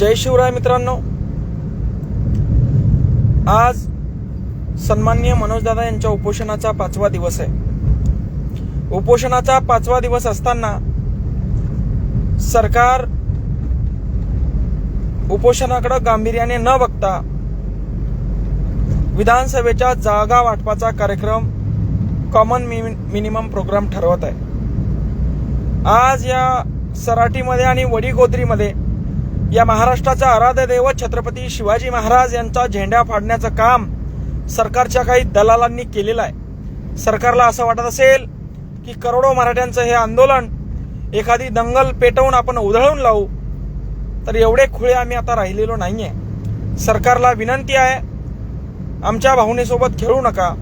जय शिवराय मित्रांनो. आज सन्माननीय मनोजदादा यांच्या उपोषणाचा पाचवा दिवस आहे. उपोषणाचा पाचवा दिवस असताना सरकार उपोषणाकडे गांभीर्याने न बघता विधानसभेच्या जागा वाटपाचा कार्यक्रम कॉमन मिनिमम प्रोग्राम ठरवत आहे. आज या सराटीमध्ये आणि वडीगोद्रीमध्ये या महाराष्ट्राचा आराध्य दैवत छत्रपती शिवाजी महाराज यांचा झेंडा फाडण्याचं काम सरकारच्या काही दलालांनी केलेलं आहे. सरकारला असं वाटत असेल की करोडो मराठ्यांचं हे आंदोलन एखादी दंगल पेटवून आपण उधळून लावू तर एवढे खुळे आम्ही आता राहिलेलो नाहीये. सरकारला विनंती आहे आमच्या भावनेसोबत खेळू नका.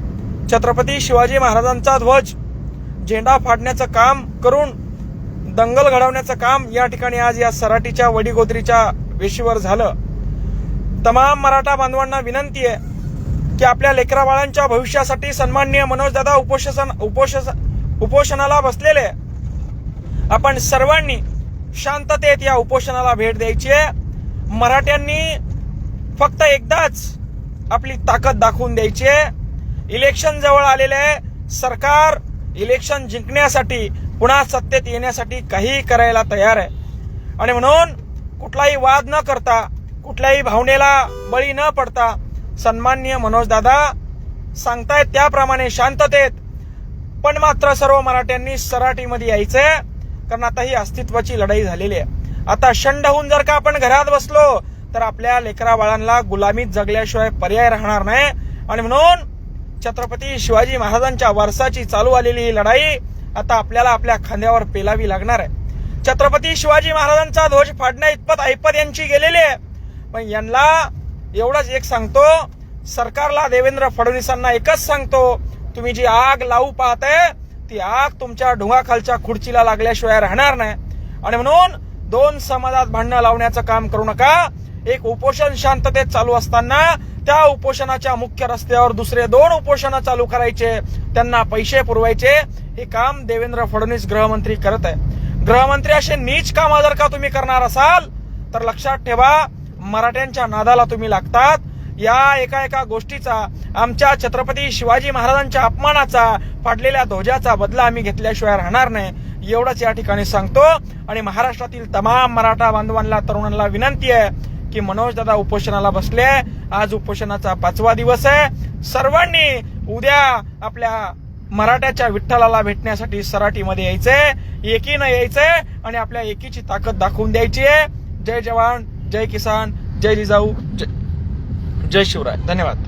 छत्रपती शिवाजी महाराजांचा ध्वज झेंडा फाडण्याचं काम करून दंगल घडवण्याचं काम या ठिकाणी आज या सराटीच्या वडीगोद्रीच्या वेशीवर झालं. तमाम मराठा बांधवांना विनंती आहे की आपल्या लेकरा बाळांच्या भविष्यासाठी सन्माननीय मनोजदादा उपोषण उपोषण उपोषणाला बसलेले आपण सर्वांनी शांततेत या उपोषणाला भेट द्यायची आहे. मराठ्यांनी फक्त एकदाच आपली ताकद दाखवून द्यायची आहे. इलेक्शन जवळ आलेले आहे. सरकार इलेक्शन जिंकण्यासाठी पुन्हा सत्तेत येण्यासाठी काही करायला तयार आहे. आणि म्हणून कुठलाही वाद न करता कुठल्याही भावनेला बळी न पडता सन्माननीय मनोजदादा सांगतायत त्याप्रमाणे शांततेत. पण मात्र सर्व मराठ्यांनी सराटीमध्ये यायचंय कारण आता ही अस्तित्वाची लढाई झालेली आहे. आता शंड होऊन जर का आपण घरात बसलो तर आपल्या लेकरा बाळांना गुलामीत जगल्याशिवाय पर्याय राहणार नाही. आणि म्हणून छत्रपती शिवाजी महाराजांच्या वारसाची चालू आलेली ही लढाई आता आपल्याला आपल्या खांद्यावर पेलावी लागणार आहे. छत्रपती शिवाजी महाराजांचा ध्वज फाडण्या इतपत ऐपत यांची गेलेली आहे. पण यांना एवढंच एक सांगतो सरकारला देवेंद्र फडणवीसांना एकच सांगतो तुम्ही जी आग लावू पाहताय ती आग तुमच्या ढुंगाखालच्या खुर्चीला लागल्याशिवाय राहणार नाही. आणि म्हणून दोन समाजात भांडणं लावण्याचं काम करू नका. एक उपोषण शांततेत चालू असताना त्या उपोषणाच्या मुख्य रस्त्यावर दुसरे दोन उपोषण चालू करायचे त्यांना पैसे पुरवायचे. हे काम देवेंद्र फडणवीस गृहमंत्री करत आहे. गृहमंत्री असे नीच कामं जर का तुम्ही करणार असाल तर लक्षात ठेवा मराठ्यांच्या नादाला तुम्ही लागतात. या एका एका गोष्टीचा आमच्या छत्रपती शिवाजी महाराजांच्या अपमानाचा फाडलेल्या ध्वजाचा बदला आम्ही घेतल्याशिवाय राहणार नाही एवढंच या ठिकाणी सांगतो. आणि महाराष्ट्रातील तमाम मराठा बांधवांना तरुणांना विनंती आहे की मनोज दादा उपोषणाला बसले. आज उपोषणाचा पाचवा दिवस आहे. सर्वांनी उद्या आपल्या मराठ्याच्या विठ्ठलाला भेटण्यासाठी सराटीमध्ये यायचंय एकीनं यायचंय आणि आपल्या एकीची ताकद दाखवून द्यायची आहे. जय जवान जय किसान जय जिजाऊ जय जय शिवराय. धन्यवाद.